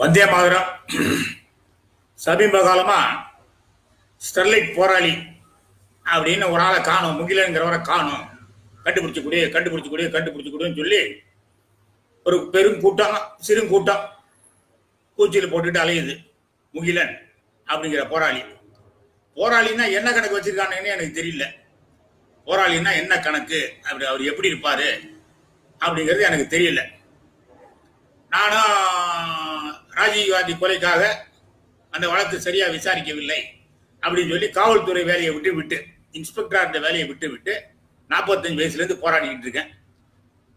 வந்தே மாதிரம். சமீப காலமா ஸ்டெர்லைட் போராளி அப்படின்னு ஒரு ஆளை காணும். முகிலங்கிறவரை காணும். கண்டுபிடிச்சு கூடிய கண்டுபிடிச்சு கூடிய கண்டுபிடிச்சு கூடியன்னு சொல்லி ஒரு பெரும் கூட்டம் சிறு கூட்டம் கூச்சியில் போட்டுட்டு அலையுது. முகிலன் அப்படிங்கிற போராளி. போராளின்னா என்ன கணக்கு வச்சிருக்கானுன்னு எனக்கு தெரியல. போராளின்னா என்ன கணக்கு? அப்படி அவர் எப்படி இருப்பாரு? அப்படிங்கிறது எனக்கு தெரியல. நானும் ராஜீவ்காந்தி கொலைக்காக அந்த வழக்கு சரியா விசாரிக்கவில்லை அப்படின்னு சொல்லி காவல்துறை வேலையை விட்டு விட்டு இன்ஸ்பெக்டர் அந்த வேலையை விட்டு விட்டு நாற்பத்தஞ்சு வயசுலேருந்து போராடிக்கிட்டு இருக்கேன்.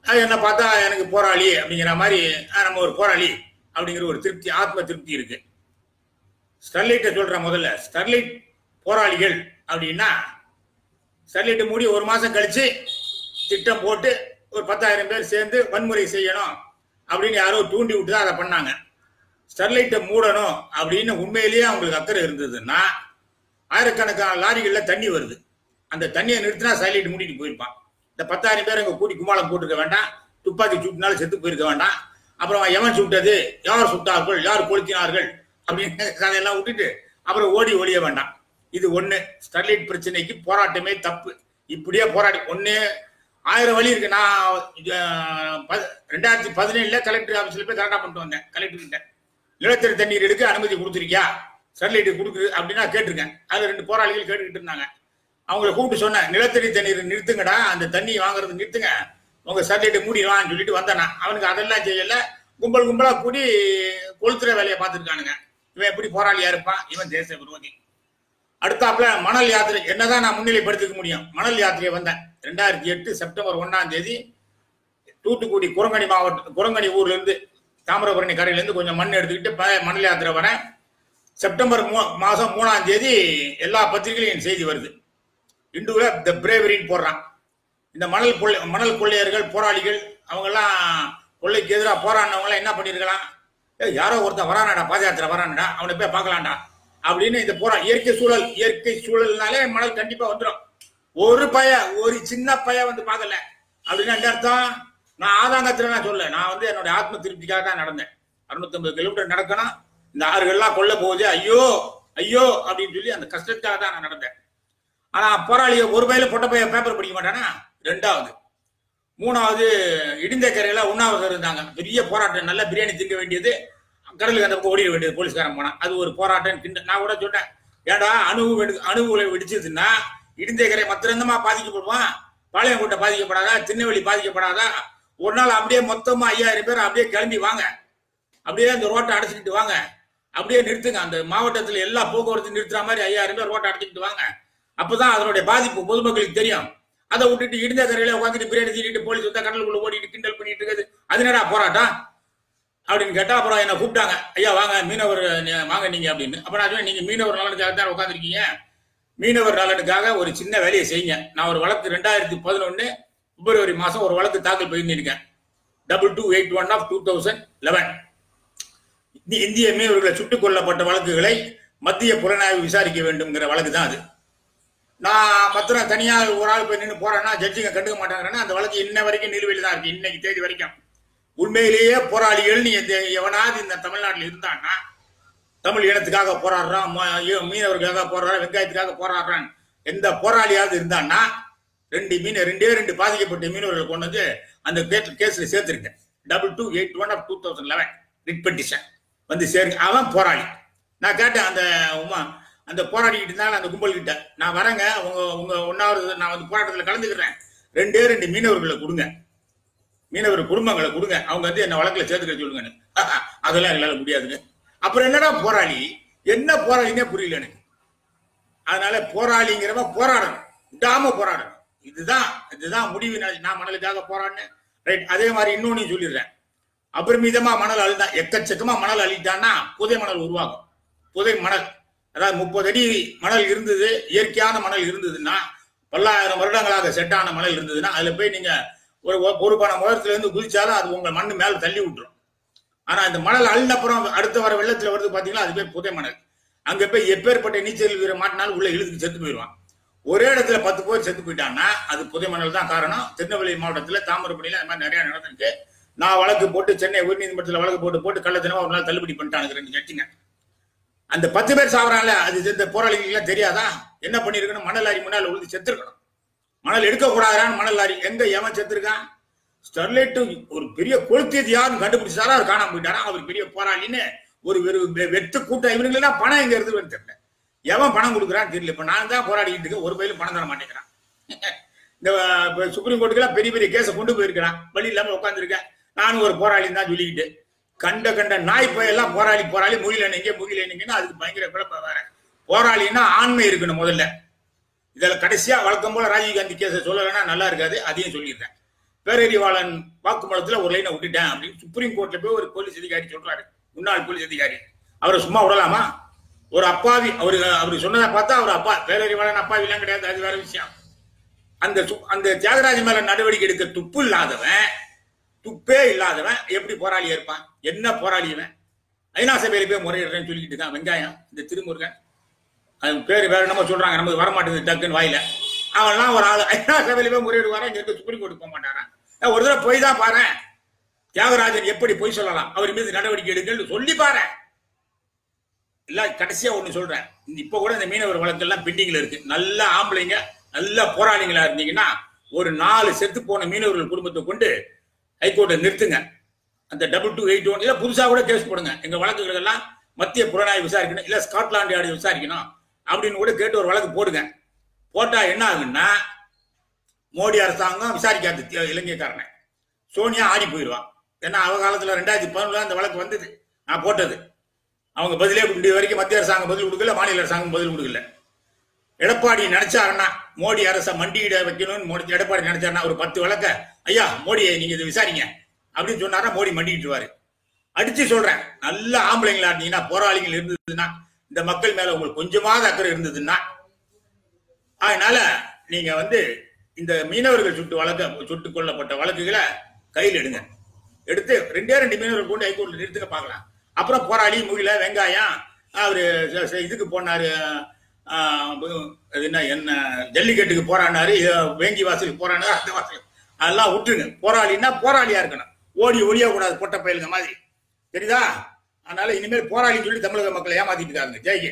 அது என்ன பார்த்தா எனக்கு போராளி அப்படிங்கிற மாதிரி நம்ம ஒரு போராளி அப்படிங்கிற ஒரு திருப்தி ஆத்ம திருப்தி இருக்கு. ஸ்டெர்லைட்டை சொல்றேன் முதல்ல. ஸ்டெர்லைட் போராளிகள் அப்படின்னா ஸ்டெர்லைட்டை மூடி ஒரு மாசம் கழிச்சு திட்டம் போட்டு ஒரு பத்தாயிரம் பேர் சேர்ந்து வன்முறை செய்யணும் அப்படின்னு யாரோ தூண்டி விட்டு தான் அதை பண்ணாங்க. ஸ்டெர்லைட்டை மூடணும் அப்படின்னு உண்மையிலேயே அவங்களுக்கு அக்கறை இருந்ததுன்னா ஆயிரக்கணக்கான லாரிகளில் தண்ணி வருது. அந்த தண்ணியை நிறுத்தினா ஸ்டெர்லைட் மூடிட்டு போயிருப்பான். இந்த பத்தாயிரம் பேர் அங்கே கூட்டி கும்மாளம் போட்டுருக்க வேண்டாம். துப்பாக்கி சுட்டினாலும் செத்து போயிருக்க வேண்டாம். அப்புறம் எவன் சுட்டது? யார் சுட்டார்கள்? யார் கொளுத்தினார்கள்? அப்படின்னு கதையெல்லாம் விட்டுட்டு அப்புறம் ஓடி ஒழிய வேண்டாம். இது ஒன்று ஸ்டெர்லைட் பிரச்சனைக்கு போராட்டமே தப்பு. இப்படியே போராடி ஒன்று ஆயிரம் வழி இருக்கு. நான் ப- ரெண்டாயிரத்தி பதினேழுல கலெக்டர் ஆஃபீஸில் போய் கரெக்டாக பண்ணிட்டு வந்தேன். கலெக்டர் கிட்ட. நிலத்தடி தண்ணீர் எடுக்க அனுமதி கொடுத்துருக்கியா? ஸ்டெர்லைட் கொடுக்குது அப்படின்னா கேட்டிருக்கேன். அதில் ரெண்டு போராளிகள் கேட்டுக்கிட்டு இருந்தாங்க. அவங்கள கூப்பிட்டு சொன்னேன் நிலத்தடி தண்ணீர் நிறுத்துங்கடா அந்த தண்ணி வாங்குறது நிறுத்துங்க. உங்க ஸ்டெர்லைட்டை மூடிடுவான்னு சொல்லிட்டு வந்தானா அவனுக்கு அதெல்லாம் செய்யல. கும்பல் கும்பலாக கூடி கொளுத்துற வேலையை பார்த்துருக்கானுங்க. இவன் எப்படி போராளியா இருப்பான்? இவன் தேச விரோதி அடுத்தாப்புல மணல் யாத்திரை. என்னதான் நான் முன்னிலைப்படுத்திக்க முடியும். மணல் யாத்திரை வந்தேன். ரெண்டாயிரத்தி எட்டு செப்டம்பர் ஒன்னாம் தேதி தூத்துக்குடி குரங்கணி மாவட்டம் குரங்கணி ஊர்ல இருந்து தாமிரபரணி கரையிலேருந்து கொஞ்சம் மண் எடுத்துக்கிட்டு மணல் யாத்திரை வரேன். செப்டம்பர் மூ- மாதம் மூணாம் தேதி எல்லா பத்திரிகையிலும் என் செய்தி வருது. இந்துல த பிரேவரின்னு போடுறான். இந்த மணல் கொள்ளை மணல் கொள்ளையர்கள் போராளிகள் அவங்கெல்லாம் கொள்ளைக்கு எதிராக போராடினவங்களாம் என்ன பண்ணியிருக்கலாம்? ஏ யாரோ ஒருத்தன் வரானடா பாதயாத்திரை வரானடா அவனை போய் பார்க்கலாம்டா அப்படின்னு இந்த போரா இயற்கை சூழல் இயற்கை சூழல்னாலே மணல் கண்டிப்பாக வந்துடும் ஒரு பய ஒரு சின்ன பய வந்து பார்க்கல. அப்படின்னு என்ன அர்த்தம்? நான் ஆதாங்கத்துல நான் சொல்ல நான் வந்து என்னுடைய ஆத்ம திருப்திக்காக தான் நடந்தேன். 650 கிலோமீட்டர் நடக்கணும். இந்த ஆறுகள்லாம் கொல்ல போகுது. ஐயோ ஐயோ அப்படின்னு சொல்லி அந்த கஷ்டத்துக்காக தான் நான் நடந்தேன். ஆனா போராளிய ஒரு பையில பொட்ட பைய பேப்பர் படிக்க மாட்டானா? ரெண்டாவது. மூணாவது இடிந்த கரையில உண்ணாவிரதம் இருந்தாங்க. பெரிய போராட்டம். நல்ல பிரியாணி திங்க வேண்டியது. கடலுக்கு அந்த பக்கம் ஓடிட வேண்டியது. போலீஸ்காரன் போனா அது ஒரு போராட்டம். கிண்ட- நான் கூட சொன்னேன். ஏடா அணு வெடு அணுகுலை வெடிச்சதுன்னா இடிந்த கரை மத்திரந்தமா பாதிக்கப்படுவான். பாளையங்கோட்டை பாதிக்கப்படாதா? திருநெல்வேலி பாதிக்கப்படாதா? ஒரு நாள் அப்படியே மொத்தமா ஐயாயிரம் பேர் அப்படியே கிளம்பி வாங்க. அப்படியே அந்த ரோட்டை அடைச்சிக்கிட்டு வாங்க. அப்படியே நிறுத்துங்க. அந்த மாவட்டத்தில் எல்லா போக்குவரத்து நிறுத்துற மாதிரி ஐயாயிரம் பேர் ரோட்டை அடைச்சிக்கிட்டு வாங்க. அப்பதான் அதனுடைய பாதிப்பு பொதுமக்களுக்கு தெரியும். அதை விட்டுட்டு இடிந்த கரையில உட்காந்துட்டு பிரியாணி தீட்டிட்டு போலீஸ் வந்தா கடலுக்குள்ள ஓடிட்டு கிண்டல் பண்ணிட்டு இருக்குது. அது என்னடா போராட்டம்? அப்படின்னு கேட்டா அப்புறம் என்ன கூப்பிட்டாங்க. ஐயா வாங்க. மீனவர் வாங்க நீங்க அப்படின்னு. அப்ப நான் சொன்னேன் நீங்க மீனவர் நலனுக்காக தான் உட்காந்துருக்கீங்க மீனவர் நலனுக்காக ஒரு சின்ன வேலையை செய்யுங்க. நான் ஒரு வழக்கு ரெண்டாயிரத்தி பதினொன்னு பிப்ரவரி மாதம் ஒரு வழக்கு தாக்கல் பண்ணியிருக்கேன். Double two eight one of two thousand eleven இந்திய மீனவர்களை சுட்டுக் கொல்லப்பட்ட வழக்குகளை மத்திய புலனாய்வு விசாரிக்க வேண்டும்ங்கிற வழக்கு தான் அது. நான் மத்திரம் தனியாக ஒரு ஆள் போய் நின்று போறேன்னா ஜட்ஜிங்க கண்டுக்க மாட்டாங்கன்னா அந்த வழக்கு இன்ன வரைக்கும் நிலுவையில் தான் இருக்கு. இன்னைக்கு தேதி வரைக்கும். உண்மையிலேயே போராளிகள் நீ இந்த எவனாவது இந்த தமிழ்நாட்டில் இருந்தான்னா தமிழ் இனத்துக்காக போராடுறான் மீனவர்களுக்காக போராடுறான் வெங்காயத்துக்காக போராடுறான். எந்த போராளியாவது இருந்தான்னா ரெண்டு மீன் ரெண்டே ரெண்டு பாதிக்கப்பட்ட மீனவர்களை கொண்டு வந்து அந்த கேஸ்ல சேர்த்திருக்கேன். Double two eight one of two thousand eleven writ petition வந்து சேருங்க அவன் போராளி. நான் கேட்டேன் அந்த உமா அந்த போராடிக்கிட்டு இருந்தாலும் அந்த கும்பல் கிட்ட நான் வரேங்க உங்க உங்க ஒன்னாவது நான் வந்து போராட்டத்தில் கலந்துக்கிறேன். ரெண்டே ரெண்டு மீனவர்களை கொடுங்க. மீனவர் குடும்பங்களை கொடுங்க. அவங்க வந்து என்ன வழக்கில் சேர்த்துக்க சொல்லுங்கன்னு. அதெல்லாம் எங்களால் முடியாதுங்க. அப்புறம் என்னடா போராளி? என்ன போராளினே புரியல எனக்கு. அதனால போராளிங்கிறவன் போராடணும். விடாம போராடணும். இதுதான் இதுதான் முடிவு. நான் நான் மணலுக்காக போறான்னு ரைட் அதே மாதிரி இன்னொன்னு சொல்லிடுறேன். அபரிமிதமா மணல் அழுதா எக்கச்சக்கமா மணல் அள்ளிட்டான்னா புதை மணல் உருவாகும். புதை மணல். அதாவது முப்பது அடி மணல் இருந்தது இயற்கையான மணல் இருந்ததுன்னா பல்லாயிரம் வருடங்களாக செட்டான மணல் இருந்ததுன்னா அதுல போய் நீங்க ஒரு ஒரு பணம் உயரத்துல இருந்து குதிச்சாலும் அது உங்க மண்ணு மேல தள்ளி விட்டுரும். ஆனா இந்த மணல் அழுந்தப்புறம் அப்புறம் அடுத்த வர வெள்ளத்துல வருது பாத்தீங்களா அது பேர் புதை மணல். அங்க போய் எப்பேற்பட்ட நீச்சல் வீர மாட்டினாலும் உள்ள இழுத்துக்கு செத்து போயிடுவான். ஒரே இடத்துல பத்து பேர் செத்து போயிட்டான்னா அது புதை மணல் தான் காரணம். திருநெல்வேலி மாவட்டத்தில் தாமிரபரணியில அது மாதிரி நிறைய நடந்திருக்கு. நான் வழக்கு போட்டு சென்னை உயர்நீதிமன்றத்தில் வழக்கு போட்டு போட்டு கள்ளத்தனமா ஒரு நாள் தள்ளுபடி பண்ணிட்டானுங்க ரெண்டு ஜட்ஜிங்க அந்த பத்து பேர் சாவறான்ல அது இந்த போராளிகளுக்கு தெரியாதா? என்ன பண்ணிருக்கணும்? மணல் லாரி முன்னால் உழுது செத்துருக்கணும். மணல் எடுக்கக்கூடாதான்னு மணல் லாரி எங்க எவன் செத்துருக்கான்? ஸ்டெர்லைட்டு ஒரு பெரிய கொளுத்தியது யாருன்னு கண்டுபிடிச்சாரா? அவர் காணாம போயிட்டாரா? அவர் பெரிய போராளின்னு ஒரு வெறு- கூட்டம் இவனுங்களெல்லாம் பணம் எங்க இருக்குதுன்னு தெரியல. எவன் பணம் கொடுக்குறான்னு தெரியல. இப்போ நான் தான் போராடிக்கிட்டு இருக்கேன். ஒரு பயிலும் பணம் தர மாட்டேங்கிறான். இந்த சுப்ரீம் கோர்ட்டுக்கெல்லாம் பெரிய பெரிய கேஸை கொண்டு போயிருக்கிறான். வழி இல்லாமல் உட்காந்துருக்கேன் நானும் ஒரு போராளின்னு தான் சொல்லிக்கிட்டு. கண்ட கண்ட நாய் எல்லாம் போராளி போராளி. முகில நீங்க முகில நீங்கன்னு அதுக்கு பயங்கர குழப்பம் வேற. போராளின்னா ஆண்மை இருக்கணும் முதல்ல. இதில் கடைசியா வழக்கம் போல ராஜீவ்காந்தி கேஸை சொல்லலைன்னா நல்லா இருக்காது. அதையும் சொல்லிடுறேன். பேரறிவாளன் வாக்குமூலத்தில் ஒரு லைனை விட்டுட்டேன் அப்படின்னு சுப்ரீம் கோர்ட்ல போய் ஒரு போலீஸ் அதிகாரி சொல்றாரு. முன்னாள் போலீஸ் அதிகாரி. அவரை சும்மா விடலாமா? ஒரு அப்பாவி அவரு அவர் சொன்னதை பார்த்தா அவர் அப்பா பேரறிவாளன் அப்பாவி எல்லாம் கிடையாது அது வேற விஷயம். அந்த அந்த தியாகராஜ மேல நடவடிக்கை எடுக்க துப்பு இல்லாதவன் துப்பே இல்லாதவன் எப்படி போராளியா இருப்பான்? என்ன போராளியவன் ஐநா சபையில போய் முறையிடுறேன்னு சொல்லிக்கிட்டு இருக்கான் வெங்காயம் இந்த திருமுருகன். அது பேர் வேற என்னமோ சொல்றாங்க நமக்கு வரமாட்டேங்குது டக்குன்னு வாயில. அவன்லாம் ஒரு ஆள் ஐநா சபையில போய் முறையிடுவாரா? இங்க இருக்க சுப்ரீம் கோர்ட்டு போக மாட்டாரா ஒரு தடவை போய் தான் பாரு தியாகராஜன் எப்படி பொய் சொல்லலாம்? அவர் மீது நடவடிக்கை எடுங்கன்னு சொல்லி பாரு இல்லை கடைசியாக ஒன்று சொல்கிறேன் இப்போ கூட இந்த மீனவர் வழக்கெல்லாம் பெண்டிங்கில் இருக்கு. நல்ல ஆம்பளைங்க நல்ல போராளிங்களா இருந்தீங்கன்னா ஒரு நாலு செத்து போன மீனவர்கள் குடும்பத்தை கொண்டு ஹைகோர்ட்டை நிறுத்துங்க. அந்த டபுள் டூ எயிட் ஒன் இல்லை புதுசாக கூட கேஸ் போடுங்க. எங்கள் வழக்குகள் எல்லாம் மத்திய புலனாய்வு விசாரிக்கணும் இல்லை ஸ்காட்லாண்டு யார்டு விசாரிக்கணும் அப்படின்னு கூட கேட்டு ஒரு வழக்கு போடுங்க. போட்டால் என்ன ஆகுன்னா மோடி அரசாங்கம் விசாரிக்காது இலங்கைக்காரனை. சோனியா ஆடி போயிடுவான். ஏன்னா அவ காலத்தில் ரெண்டாயிரத்தி பதினொன்றில் அந்த வழக்கு வந்தது. நான் போட்டது. அவங்க பதிலே கொடுக்க வரைக்கும் மத்திய அரசாங்கம் பதில் கொடுக்கல மாநில அரசாங்கம் பதில் கொடுக்கல. எடப்பாடி நினைச்சாருன்னா மோடி அரசை மண்டியிட வைக்கணும்னு மோடி எடப்பாடி நினைச்சாருன்னா ஒரு பத்து வழக்க ஐயா மோடியை நீங்க இதை விசாரிங்க. அப்படின்னு சொன்னாருன்னா மோடி மண்டிட்டுருவாரு. அடிச்சு சொல்றேன் நல்ல ஆம்பளைங்களா இருந்தீங்கன்னா போராளிகள் இருந்ததுன்னா இந்த மக்கள் மேல உங்களுக்கு கொஞ்சமாவது அக்கறை இருந்ததுன்னா அதனால நீங்க வந்து இந்த மீனவர்கள் சுட்டு வழக்க சுட்டுக் கொல்லப்பட்ட வழக்குகளை கையில் எடுங்க. எடுத்து ரெண்டே ரெண்டு மீனவர்கள் கொண்டு ஹைகோர்ட்ல நிறுத்துக்க பார்க்கலாம். அப்புறம் போராளி முகில வெங்காயம் அவரு இதுக்கு போனாரு அது என்ன என்ன ஜல்லிக்கட்டுக்கு போராடினாரு வேங்கி வாசலுக்கு போராடினாரு அந்த வாசல் அதெல்லாம் விட்டுருங்க. போராளின்னா போராளியா இருக்கணும். ஓடி ஒளிய கூடாது பொட்ட பயலுங்க மாதிரி. தெரியுதா? அதனால இனிமேல் போராளின்னு சொல்லி தமிழக மக்களை ஏமாத்திட்டு இருக்காங்க ஜெய்கே